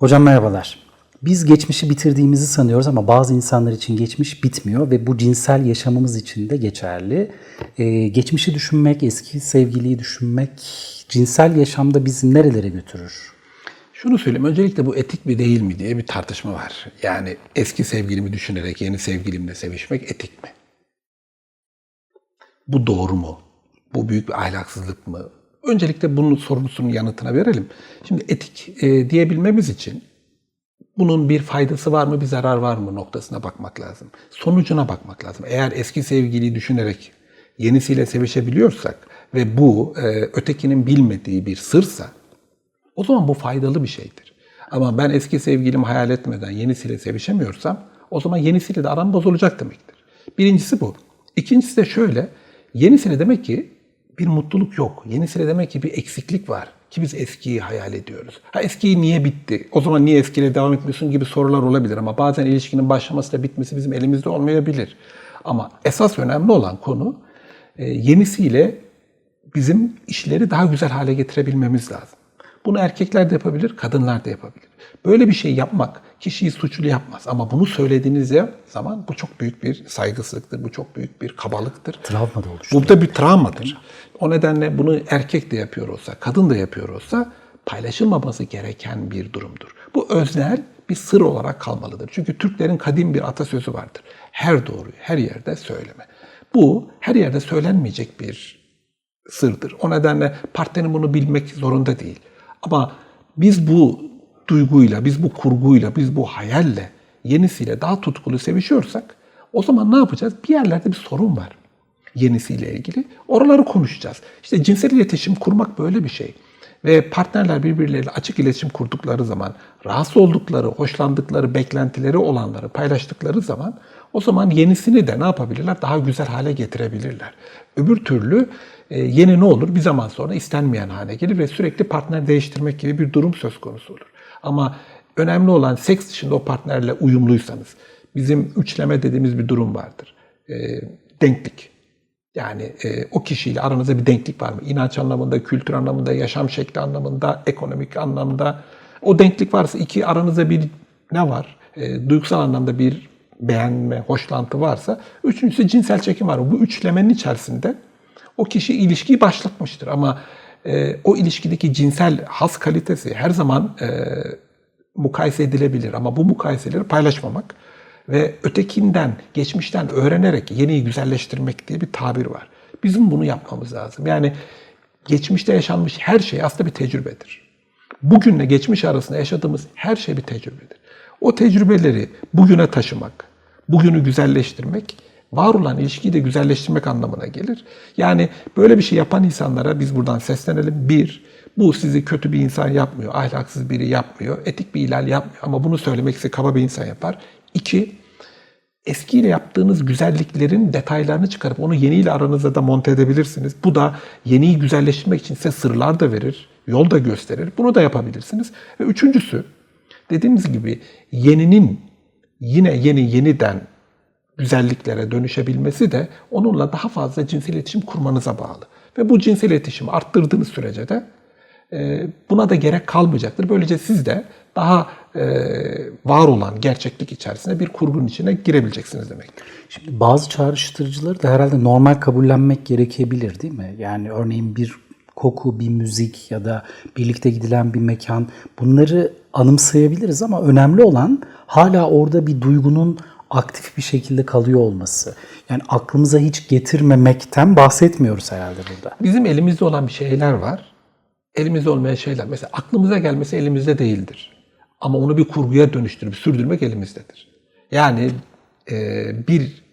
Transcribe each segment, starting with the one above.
Hocam merhabalar. Biz geçmişi bitirdiğimizi sanıyoruz ama bazı insanlar için geçmiş bitmiyor ve bu cinsel yaşamımız için de geçerli. Ee, geçmişi düşünmek, eski sevgiliyi düşünmek cinsel yaşamda bizi nerelere götürür? Şunu söyleyeyim, öncelikle bu etik mi değil mi diye bir tartışma var. Yani eski sevgilimi düşünerek yeni sevgilimle sevişmek etik mi? Bu doğru mu? Bu büyük bir ahlaksızlık mı? Öncelikle bunun sorusunun yanıtına verelim. Şimdi etik e, diyebilmemiz için bunun bir faydası var mı, bir zarar var mı noktasına bakmak lazım. Sonucuna bakmak lazım. Eğer eski sevgiliyi düşünerek yenisiyle sevişebiliyorsak ve bu e, ötekinin bilmediği bir sırsa o zaman bu faydalı bir şeydir. Ama ben eski sevgilimi hayal etmeden yenisiyle sevişemiyorsam o zaman yenisiyle de aram bozulacak demektir. Birincisi bu. İkincisi de şöyle. Yenisiyle demek ki bir mutluluk yok. Yenisiyle demek ki bir eksiklik var. Ki biz eskiyi hayal ediyoruz. Ha eskiyi niye bitti? O zaman niye eskiyle devam etmiyorsun gibi sorular olabilir. Ama bazen ilişkinin başlaması da bitmesi bizim elimizde olmayabilir. Ama esas önemli olan konu e, yenisiyle bizim işleri daha güzel hale getirebilmemiz lazım. Bunu erkekler de yapabilir, kadınlar da yapabilir. Böyle bir şey yapmak kişiyi suçlu yapmaz. Ama bunu söylediğiniz zaman bu çok büyük bir saygısızlıktır, bu çok büyük bir kabalıktır. Travma da oluşturur. Bu da bir travmadır. O nedenle bunu erkek de yapıyor olsa, kadın da yapıyor olsa paylaşılmaması gereken bir durumdur. Bu öznel bir sır olarak kalmalıdır. Çünkü Türklerin kadim bir atasözü vardır. Her doğruyu her yerde söyleme. Bu her yerde söylenmeyecek bir sırdır. O nedenle partnerin bunu bilmek zorunda değil. Ama biz bu duyguyla, biz bu kurguyla, biz bu hayalle yenisiyle daha tutkulu sevişiyorsak o zaman ne yapacağız? Bir yerlerde bir sorun var yenisiyle ilgili. Oraları konuşacağız. İşte cinsel iletişim kurmak böyle bir şey. Ve partnerler birbirleriyle açık iletişim kurdukları zaman, rahatsız oldukları, hoşlandıkları, beklentileri olanları paylaştıkları zaman o zaman yenisini de ne yapabilirler? Daha güzel hale getirebilirler. Öbür türlü yeni ne olur? Bir zaman sonra istenmeyen hale gelir ve sürekli partner değiştirmek gibi bir durum söz konusu olur. Ama önemli olan seks dışında o partnerle uyumluysanız, bizim üçleme dediğimiz bir durum vardır. E, denklik. Yani e, o kişiyle aranızda bir denklik var mı? İnanç anlamında, kültür anlamında, yaşam şekli anlamında, ekonomik anlamda. O denklik varsa iki aranızda bir ne var? E, duygusal anlamda bir beğenme, hoşlantı varsa. Üçüncüsü cinsel çekim var. Bu üçlemenin içerisinde o kişi ilişkiyi başlatmıştır. Ama e, o ilişkideki cinsel has kalitesi her zaman e, mukayese edilebilir. Ama bu mukayeseleri paylaşmamak ve ötekinden, geçmişten öğrenerek yeniyi güzelleştirmek diye bir tabir var. Bizim bunu yapmamız lazım. Yani geçmişte yaşanmış her şey aslında bir tecrübedir. Bugünle geçmiş arasında yaşadığımız her şey bir tecrübedir. O tecrübeleri bugüne taşımak, bugünü güzelleştirmek, var olan ilişkiyi de güzelleştirmek anlamına gelir. Yani böyle bir şey yapan insanlara biz buradan seslenelim. Bir, bu sizi kötü bir insan yapmıyor, ahlaksız biri yapmıyor, etik bir ihlal yapmıyor ama bunu söylemek size kaba bir insan yapar. İki, eskiyle yaptığınız güzelliklerin detaylarını çıkarıp onu yeniyle aranızda da monte edebilirsiniz. Bu da yeniyi güzelleştirmek için size sırlar da verir, yol da gösterir. Bunu da yapabilirsiniz. Ve üçüncüsü, dediğimiz gibi yeninin yine yeni yeniden güzelliklere dönüşebilmesi de onunla daha fazla cinsel iletişim kurmanıza bağlı. Ve bu cinsel iletişimi arttırdığınız sürece de e, buna da gerek kalmayacaktır. Böylece siz de daha e, var olan gerçeklik içerisinde bir kurgunun içine girebileceksiniz demektir. Şimdi bazı çağrıştırıcıları da herhalde normal kabullenmek gerekebilir değil mi? Yani örneğin bir koku, bir müzik ya da birlikte gidilen bir mekan bunları anımsayabiliriz ama önemli olan hala orada bir duygunun aktif bir şekilde kalıyor olması. Yani aklımıza hiç getirmemekten bahsetmiyoruz herhalde burada. Bizim elimizde olan bir şeyler var. Elimizde olmayan şeyler. Mesela aklımıza gelmesi elimizde değildir. Ama onu bir kurguya dönüştürüp sürdürmek elimizdedir. Yani e, bir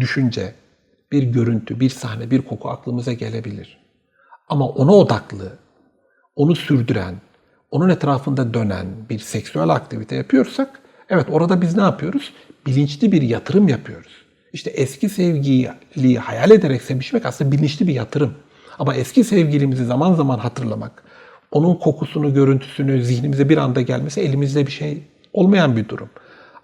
düşünce, bir görüntü, bir sahne, bir koku aklımıza gelebilir. Ama ona odaklı, onu sürdüren, onun etrafında dönen bir seksüel aktivite yapıyorsak, evet orada biz ne yapıyoruz? Bilinçli bir yatırım yapıyoruz. İşte eski sevgiliyi hayal ederek sevişmek aslında bilinçli bir yatırım. Ama eski sevgilimizi zaman zaman hatırlamak, onun kokusunu, görüntüsünü zihnimize bir anda gelmesi elimizde bir şey olmayan bir durum.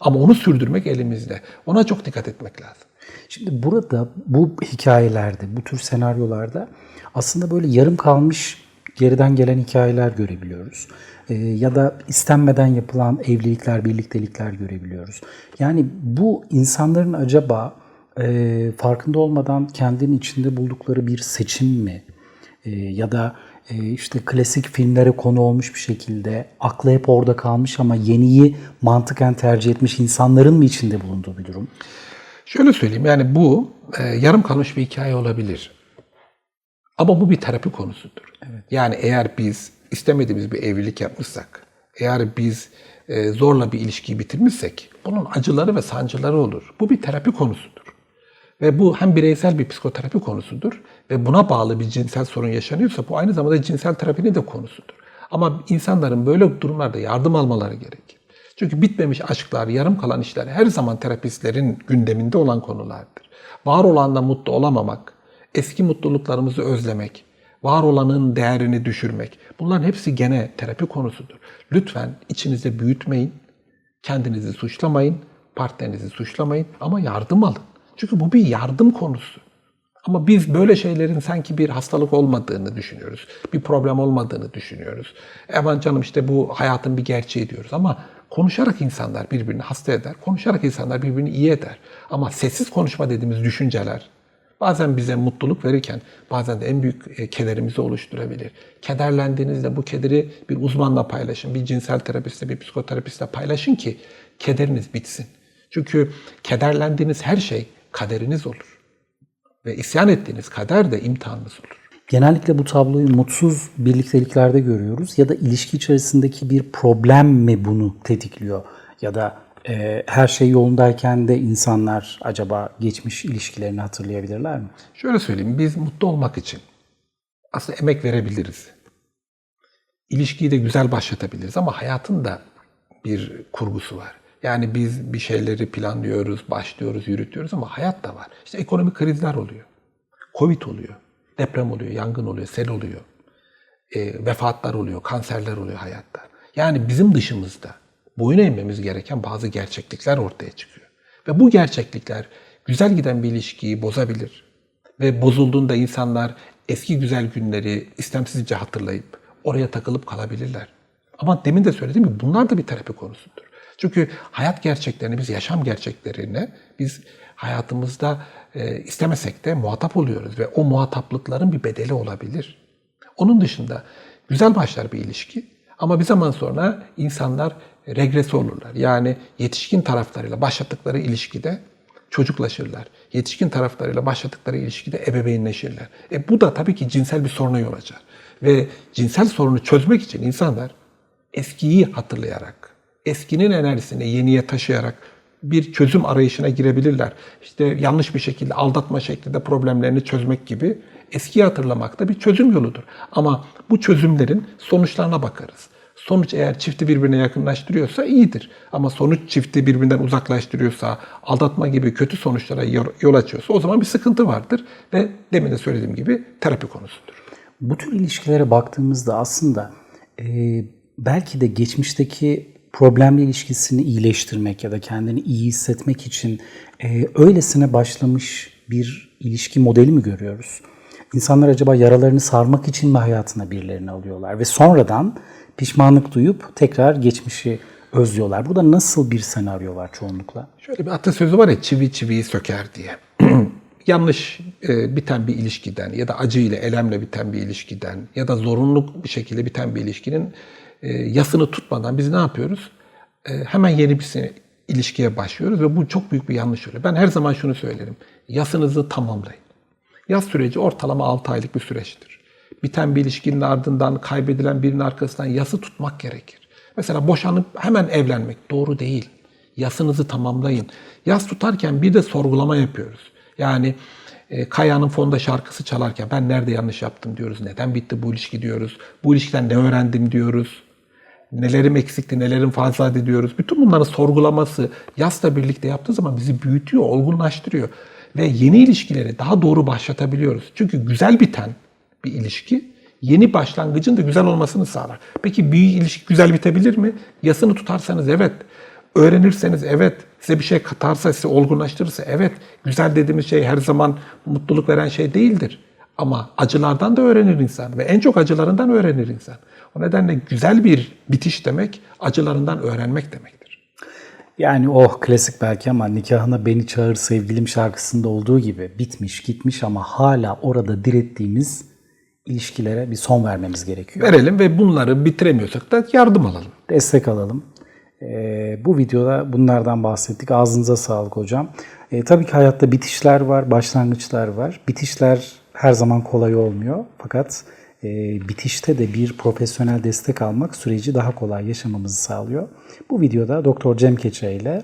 Ama onu sürdürmek elimizde. Ona çok dikkat etmek lazım. Şimdi burada bu hikayelerde, bu tür senaryolarda aslında böyle yarım kalmış geriden gelen hikayeler görebiliyoruz. Ee, ya da istenmeden yapılan evlilikler, birliktelikler görebiliyoruz. Yani bu insanların acaba e, farkında olmadan kendinin içinde buldukları bir seçim mi? E, ya da e, işte klasik filmlere konu olmuş bir şekilde aklı hep orada kalmış ama yeniyi mantıken tercih etmiş insanların mı içinde bulunduğu bir durum? Şöyle söyleyeyim yani bu e, yarım kalmış bir hikaye olabilir. Ama bu bir terapi konusudur. Yani eğer biz istemediğimiz bir evlilik yapmışsak, eğer biz e, zorla bir ilişkiyi bitirmişsek bunun acıları ve sancıları olur. Bu bir terapi konusudur. Ve bu hem bireysel bir psikoterapi konusudur ve buna bağlı bir cinsel sorun yaşanıyorsa bu aynı zamanda cinsel terapinin de konusudur. Ama insanların böyle durumlarda yardım almaları gerekir. Çünkü bitmemiş aşklar, yarım kalan işler her zaman terapistlerin gündeminde olan konulardır. Var olanla mutlu olamamak, eski mutluluklarımızı özlemek, var olanın değerini düşürmek. Bunların hepsi gene terapi konusudur. Lütfen içinizde büyütmeyin, kendinizi suçlamayın, partnerinizi suçlamayın ama yardım alın. Çünkü bu bir yardım konusu. Ama biz böyle şeylerin sanki bir hastalık olmadığını düşünüyoruz. Bir problem olmadığını düşünüyoruz. Aman canım işte bu hayatın bir gerçeği diyoruz ama konuşarak insanlar birbirini hasta eder. Konuşarak insanlar birbirini iyi eder. Ama sessiz konuşma dediğimiz düşünceler bazen bize mutluluk verirken bazen de en büyük e, kederimizi oluşturabilir. Kederlendiğinizde bu kederi bir uzmanla paylaşın. Bir cinsel terapistle, bir psikoterapistle paylaşın ki kederiniz bitsin. Çünkü kederlendiğiniz her şey kaderiniz olur. Ve isyan ettiğiniz kader de imtihanınız olur. Genellikle bu tabloyu mutsuz birlikteliklerde görüyoruz ya da ilişki içerisindeki bir problem mi bunu tetikliyor ya da e, her şey yolundayken de insanlar acaba geçmiş ilişkilerini hatırlayabilirler mi? Şöyle söyleyeyim, biz mutlu olmak için aslında emek verebiliriz. İlişkiyi de güzel başlatabiliriz ama hayatın da bir kurgusu var. Yani biz bir şeyleri planlıyoruz, başlıyoruz, yürütüyoruz ama hayat da var. İşte ekonomik krizler oluyor. Covid oluyor, deprem oluyor, yangın oluyor, sel oluyor. E, vefatlar oluyor, kanserler oluyor hayatta. Yani bizim dışımızda boyun eğmemiz gereken bazı gerçeklikler ortaya çıkıyor. Ve bu gerçeklikler güzel giden bir ilişkiyi bozabilir. Ve bozulduğunda insanlar eski güzel günleri istemsizce hatırlayıp oraya takılıp kalabilirler. Ama demin de söylediğim gibi bunlar da bir terapi konusudur. Çünkü hayat gerçeklerini biz yaşam gerçeklerine biz hayatımızda e, istemesek de muhatap oluyoruz ve o muhataplıkların bir bedeli olabilir. Onun dışında güzel başlar bir ilişki ama bir zaman sonra insanlar regresi olurlar. Yani yetişkin taraflarıyla başlattıkları ilişkide çocuklaşırlar. Yetişkin taraflarıyla başladıkları ilişkide ebeveynleşirler. E bu da tabii ki cinsel bir soruna yol açar. Ve cinsel sorunu çözmek için insanlar eskiyi hatırlayarak, eskinin enerjisini yeniye taşıyarak bir çözüm arayışına girebilirler. İşte yanlış bir şekilde aldatma şeklinde problemlerini çözmek gibi eskiyi hatırlamak da bir çözüm yoludur. Ama bu çözümlerin sonuçlarına bakarız. Sonuç eğer çifti birbirine yakınlaştırıyorsa iyidir. Ama sonuç çifti birbirinden uzaklaştırıyorsa, aldatma gibi kötü sonuçlara yol açıyorsa o zaman bir sıkıntı vardır. Ve demin de söylediğim gibi terapi konusudur. Bu tür ilişkilere baktığımızda aslında e, belki de geçmişteki problemli ilişkisini iyileştirmek ya da kendini iyi hissetmek için e, öylesine başlamış bir ilişki modeli mi görüyoruz? İnsanlar acaba yaralarını sarmak için mi hayatına birilerini alıyorlar ve sonradan pişmanlık duyup tekrar geçmişi özlüyorlar. Burada nasıl bir senaryo var çoğunlukla? Şöyle bir atasözü var ya çivi çiviyi söker diye. Yanlış e, biten bir ilişkiden ya da acı ile elemle biten bir ilişkiden ya da zorunlu bir şekilde biten bir ilişkinin e, yasını tutmadan biz ne yapıyoruz? E, hemen yeni bir ilişkiye başlıyoruz ve bu çok büyük bir yanlış oluyor. Ben her zaman şunu söylerim. Yasınızı tamamlayın. Yaz süreci ortalama 6 aylık bir süreçtir. Biten bir ilişkinin ardından kaybedilen birinin arkasından yası tutmak gerekir. Mesela boşanıp hemen evlenmek doğru değil. Yasınızı tamamlayın. Yas tutarken bir de sorgulama yapıyoruz. Yani e, Kaya'nın fonda şarkısı çalarken ben nerede yanlış yaptım diyoruz. Neden bitti bu ilişki diyoruz. Bu ilişkiden ne öğrendim diyoruz. Nelerim eksikti, nelerim fazlaydı diyoruz. Bütün bunların sorgulaması yasla birlikte yaptığı zaman bizi büyütüyor, olgunlaştırıyor. Ve yeni ilişkileri daha doğru başlatabiliyoruz. Çünkü güzel biten bir ilişki yeni başlangıcın da güzel olmasını sağlar. Peki bir ilişki güzel bitebilir mi? Yasını tutarsanız evet. Öğrenirseniz evet. Size bir şey katarsa, sizi olgunlaştırırsa evet. Güzel dediğimiz şey her zaman mutluluk veren şey değildir. Ama acılardan da öğrenir insan ve en çok acılarından öğrenir insan. O nedenle güzel bir bitiş demek acılarından öğrenmek demektir. Yani oh klasik belki ama nikahına beni çağır sevgilim şarkısında olduğu gibi bitmiş gitmiş ama hala orada direttiğimiz ilişkilere bir son vermemiz gerekiyor. Verelim ve bunları bitiremiyorsak da yardım alalım. Destek alalım. Ee, bu videoda bunlardan bahsettik. Ağzınıza sağlık hocam. Ee, tabii ki hayatta bitişler var, başlangıçlar var. Bitişler her zaman kolay olmuyor. Fakat e, bitişte de bir profesyonel destek almak süreci daha kolay yaşamamızı sağlıyor. Bu videoda Doktor Cem Keçe ile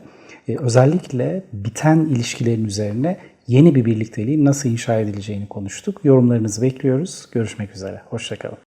e, özellikle biten ilişkilerin üzerine yeni bir birlikteliğin nasıl inşa edileceğini konuştuk. Yorumlarınızı bekliyoruz. Görüşmek üzere. Hoşçakalın.